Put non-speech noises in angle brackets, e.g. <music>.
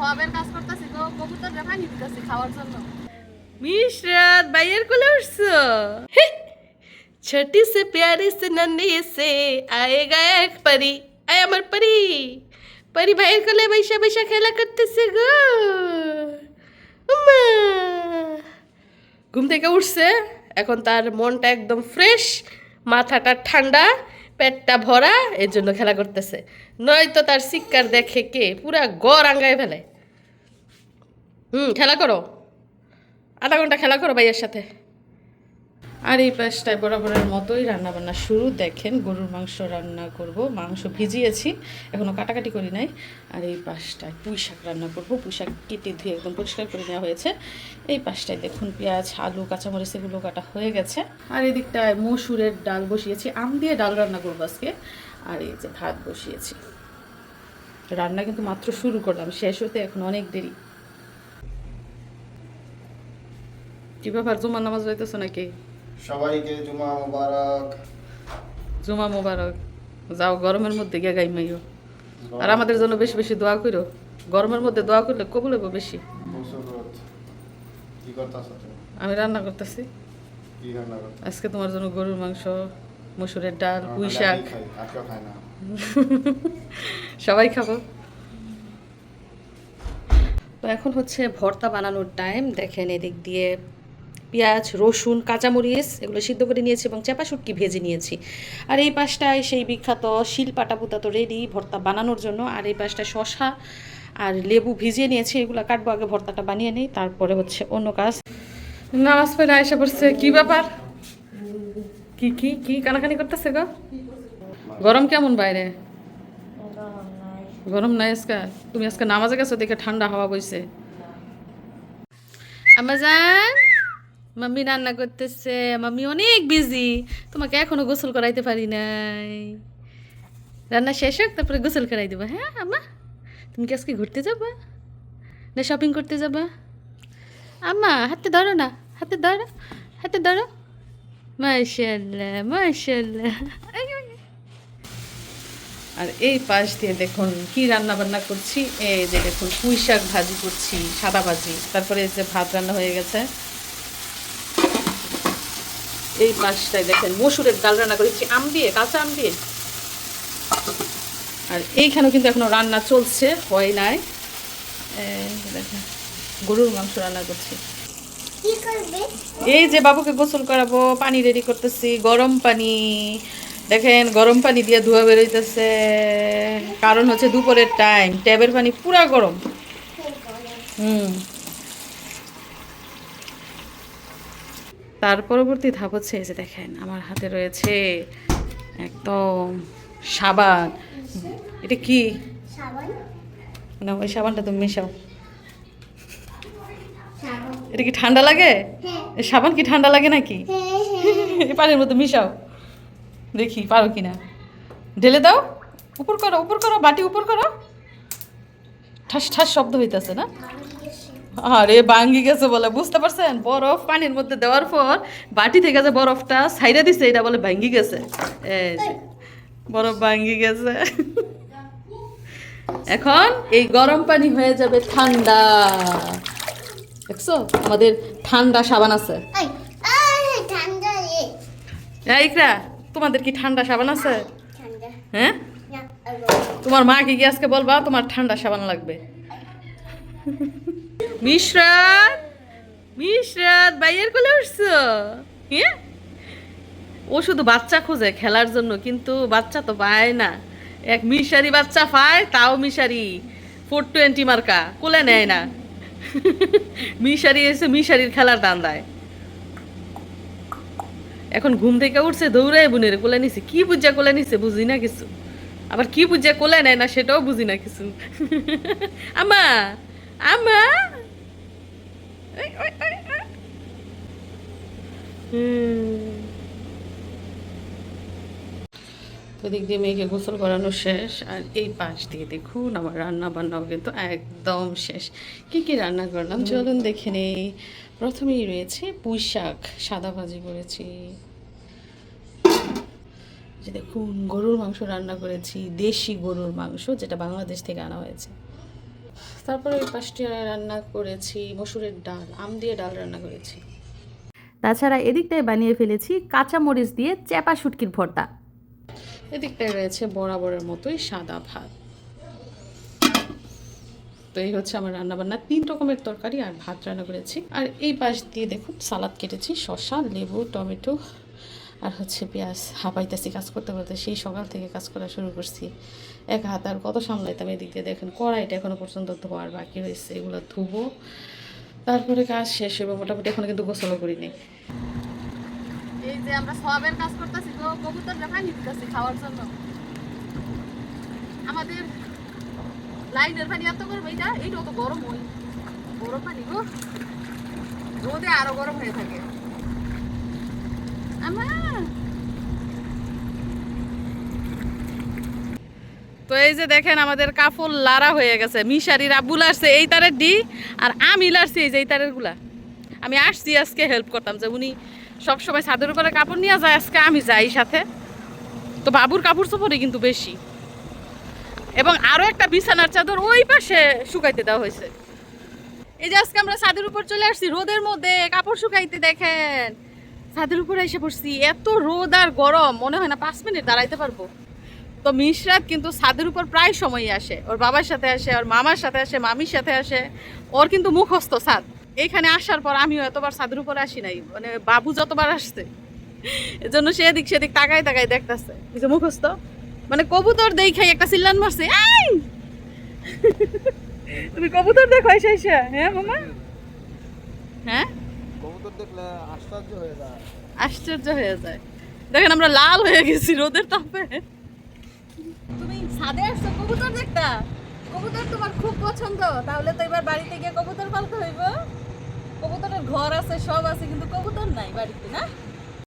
সবের কাজ করতেছি তো কবুতর রে পানি খাওয়ার জন্য। মিশরাত বাইয়ের কোলে উঠছো? ছটি সে প্যারে সে নন্দি সে আয়েগা এক পরি, আয় আমার পরি। পরি ভাইয়ের কোলে বৈশা বৈশা খেলা করতেছে গো। ঘুম থেকে উঠছে, এখন তার মনটা একদম ফ্রেশ, মাথাটা ঠান্ডা, পেটটা ভরা, এর জন্য খেলা করতেছে। নয়তো তার শিক্ষার দেখে কে? পুরা গড় আঙ্গায় ফেলে। হুম, খেলা করো। আধা ঘণ্টা খেলা করো ভাইয়ের সাথে। আর এই পাশটায় বরাবরের মতোই রান্না বান্না শুরু। দেখেন গরুর মাংস রান্না করব। মাংস ভিজিয়েছি এখনও কাটাকাটি করি নাই। আর এই পাশটায় পুঁই শাক রান্না করব। পুঁই শাক কেটে ধুয়ে একদম পরিষ্কার করে নেওয়া হয়েছে। এই পাশটায় দেখুন পেঁয়াজ, আলু, কাঁচামরিচ এগুলো কাটা হয়ে গেছে। আর এদিকটায় মসুরের ডাল বসিয়েছি। আম দিয়ে ডাল রান্না করব আজকে। আর এই যে ভাত বসিয়েছি। রান্না কিন্তু মাত্র শুরু করলাম। শেষ হতে এখন অনেক দেরি। কি ব্যাপার জুমার নামাজ হইতেছো নাকি? সবাইকে জুমা মোবারক। জুমা মোবারক। যাও গরমের মধ্যে গিয়ে গাই মাইও আর আমাদের জন্য বেশি বেশি দোয়া করো গরমের মধ্যে দোয়া করলে কবুল হইব বেশি। আমি রান্না করতেছি। আজকে তোমার জন্য গরুর মাংস মসুরের ডাল পুঁই শাক। <laughs> সবাই খাব। তো এখন হচ্ছে ভর্তা বানানোর টাইম দেখেন এদিক দিয়ে পেঁয়াজ, রসুন, কাঁচামরিচ এগুলো সিদ্ধ করে নিয়েছি এবং চাপা শুটকি ভেজে নিয়েছি। আর এই পাশটায় সেই বিখ্যাত শিল পাটা পুতা তো রেডি ভর্তা বানানোর জন্য। আর এই পাশটায় শশা আর লেবু ভিজিয়ে নিয়েছি, এগুলো কাটবো আগে, ভর্তাটা বানিয়ে নিই, তারপরে হচ্ছে অন্য কাজ। নামাজ পড়ে আয়সা পড়ছে, কি ব্যাপার? কি কি কি কানাকানি করতেছে গো? গরম কেমন বাইরে? গরম নাই আজকে? তুমি আজকে নামাজে গেছো, দেখে ঠান্ডা হাওয়া বইছে। আমাজান মাম্মি রান্না করতেছে, মাম্মি অনেক বিজি তোমাকে এখনও গোসল করাইতে পারি নাই। রান্না শেষ হোক, তারপরে গোসল করাই দেবো। হ্যাঁ আম্মা, তুমি কি আজকে ঘুরতে যাবা? না শপিং করতে যাবা? আম্মা, হাতে ধরো না, হাতে ধরো হাতে ধরো। মাশাল্লাহ মাশাল্লাহ আর এই পাশ দিয়ে দেখুন কি রান্না বান্না করছি। এই যে দেখুন পুঁই শাক ভাজি করছি, সাদা ভাজি, তারপরে যে ভাত রান্না হয়ে গেছে। এই পাশটায় দেখেন মসুরের ডাল রান্না করেছি আম দিয়ে কাঁচা আম দিয়ে। আর এইখানেও কিন্তু এখনও রান্না চলছে হয় নাই। দেখেন গরুর মাংস রান্না করছি। এই যে বাবুকে গোসল করাবো পানি রেডি করতেছি গরম পানি। দেখেন গরম পানি দিয়ে ধোয়া বেরোইতেছে। কারণ হচ্ছে দুপুরের টাইম ট্যাবের পানি পুরা গরম। হুম। তার পরবর্তী ধাপ হচ্ছে এই যে দেখেন আমার হাতে রয়েছে একদম সাবান। এটা কি? না ওই সাবানটা তুমি মেশাও। এটা কি ঠান্ডা লাগে? এই সাবান কি ঠান্ডা লাগে নাকি? এই পানির মতো মিশাও। দেখি পারো কি না ঢেলে দাও। উপর করো উপর করো বাটি উপর করো। ঠাস ঠাস শব্দ হইতেছে না? আরে ভাঙ্গি গেছে বলে বুঝতে পারছেন? বরফ পানির মধ্যে দেওয়ার পর বাটি থেকে যে বরফটা সাইডে দিছে এটা বলে ভাঙ্গি গেছে। বরফ ভাঙ্গি গেছে। এখন এই গরম পানি হয়ে যাবে ঠান্ডা। দেখছ? আমাদের ঠান্ডা সাবান আছে। ইকরা তোমাদের কি ঠান্ডা সাবান আছে? হ্যাঁ? তোমার মা কি আজকে বলবা? তোমার ঠান্ডা সাবান লাগবে। <laughs> মিশরাত মিশরাত, বাইয়ের কোলে উঠছো? হ্যাঁ ও শুধু বাচ্চা খোঁজে খেলার জন্য, কিন্তু বাচ্চা তো পায় না। এক মিশারি বাচ্চা পায়, তাও মিশারি। ফোর টোয়েন্টি মার্কা, কোলে নেয় না। <laughs> মিশারি এসে মিশারির খেলার দান দেয়। এখন ঘুম থেকে উঠছে, দৌড়ায় বোনের কোলে নিছে। কি বুঝা কোলে নিছে, বুঝি না কিছু। আবার কি বুঝা কোলে নেয় না, সেটাও বুঝি না কিছু। <laughs> আমা আমা। হুম। তো দিক দিয়ে মেয়েকে গোসল করানো শেষ আর এই পাশ দিয়ে দেখুন আমার রান্না বান্নাও কিন্তু একদম শেষ। কি কি রান্না করলাম? চলুন দেখে নেই। প্রথমেই রয়েছে পুঁই শাক সাদা ভাজি করেছি। যে দেখুন গরুর মাংস রান্না করেছি দেশি গরুর মাংস যেটা বাংলাদেশ থেকে আনা হয়েছে। তারপরে ওই পাশটি রান্না করেছি মসুরের ডাল আম দিয়ে ডাল রান্না করেছি। তাছাড়া এদিকটায় বানিয়ে ফেলেছি কাঁচা মরিচ দিয়ে চ্যাপা শুটকির ভর্তা। এদিকটায় রয়েছে বরাবরের মতোই সাদা ভাত। তো এই হচ্ছে আমার রান্না বান্না তিন রকমের তরকারি আর ভাত রান্না করেছি। আর এই পাশ দিয়ে দেখুন সালাদ কেটেছি শসা লেবু টমেটো আর হচ্ছে পেঁয়াজ, হাঁপাইতেছি, কাজ করতে করতে সেই সকাল থেকে কাজ করা শুরু করছি। এক হাত আর কত সামলাইতাম এদিক দিয়ে, দেখেন কড়াইটা এখনও পর্যন্ত ধোয়ার বাকি রয়েছে, এগুলো ধুবো। তারপরে কাজ শেষ হবে মোটামুটি এখনও কিন্তু গোসলও করিনি এই যে আমরা কাজ দিতেছি খাওয়ার জন্য। আমাদের লাইনের পানি এত গরম, এইটা, এইটাও গরম হই গরম পানি গো। রোদে আরও গরম হয়ে থাকে। তো এই যে দেখেন আমাদের কাপড় লারা হয়ে গেছে। মিশারির আব্বু লারছে, এই তারের ডি আর আমি লারছি এই যে এই তারেরগুলা। আমি আসছি আজকে হেল্প করতাম যে উনি সবসময় ছাদের উপরে কাপড় নিয়ে যায়, আজকে আমি যাই সাথে। তো বাবুর কাপড় চোপড়ই কিন্তু বেশি। এবং আরও একটা বিছানার চাদর ওই পাশে শুকাইতে দেওয়া হয়েছে। এই যে আজকে আমরা ছাদের উপর চলে আসছি, রোদের মধ্যে কাপড় শুকাইতে দেখেন। ছাদের উপরে এসে পড়ছি। এত রোদ আর গরম, মনে হয় না পাঁচ মিনিট দাঁড়াইতে পারব। তো মিশরাত কিন্তু ছাদের উপর প্রায় সময়ই আসে। ওর বাবার সাথে আসে, ওর মামার সাথে আসে, মামির সাথে আসে। ওর কিন্তু মুখস্থ ছাদ। এইখানে আসার পর আমিও এতবার ছাদের উপরে আসি নাই। মানে বাবু যতবার আসছে, এজন্য সে এদিক সেদিক তাকাই তাকাই দেখতেছে। কিছু মুখস্থ। মানে কবুতর দেখাই একটা চিল্লান মারছে <laughs> তুমি কবুতর দেখো এসে। হ্যাঁ মামা? হ্যাঁ? দেখলে আশ্চর্য হয়ে যায়। আশ্চর্য হয়ে যায়। দেখেন আমরা লাল হয়ে গেছি রোদের তাপে। তুমি ছাদে আসছো কবুতর দেখতা? কবুতর তোমার খুব পছন্দ। তাহলে তো এবার বাড়িতে গিয়ে কবুতর পালতে হইব। কবুতরের ঘর আছে সব আছে কিন্তু কবুতর নাই বাড়িতে না?